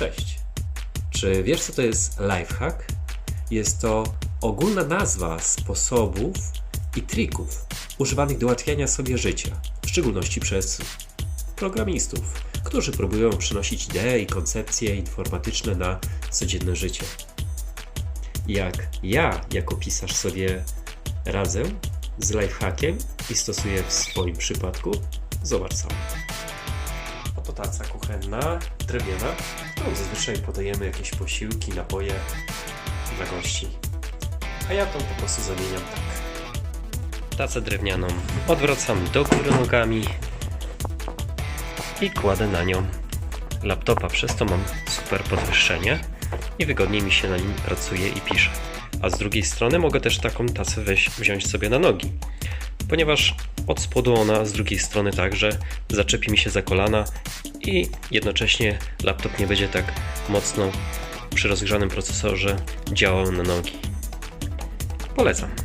Cześć. Czy wiesz, co to jest lifehack? Jest to ogólna nazwa sposobów i trików używanych do ułatwiania sobie życia, w szczególności przez programistów, którzy próbują przenosić idee i koncepcje informatyczne na codzienne życie. Jak ja, jako pisarz, sobie radzę z lifehackiem i stosuję w swoim przypadku, zobacz sam. Taca kuchenna, drewniana, którą zazwyczaj podajemy jakieś posiłki, napoje dla gości. A ja tą po prostu zamieniam tak. Tacę drewnianą odwracam do góry nogami i kładę na nią laptopa. Przez to mam super podwyższenie i wygodniej mi się na nim pracuje i pisze. A z drugiej strony mogę też taką tacę wziąć sobie na nogi, ponieważ od spodu ona z drugiej strony także zaczepi mi się za kolana i jednocześnie laptop nie będzie tak mocno przy rozgrzanym procesorze działał na nogi. Polecam.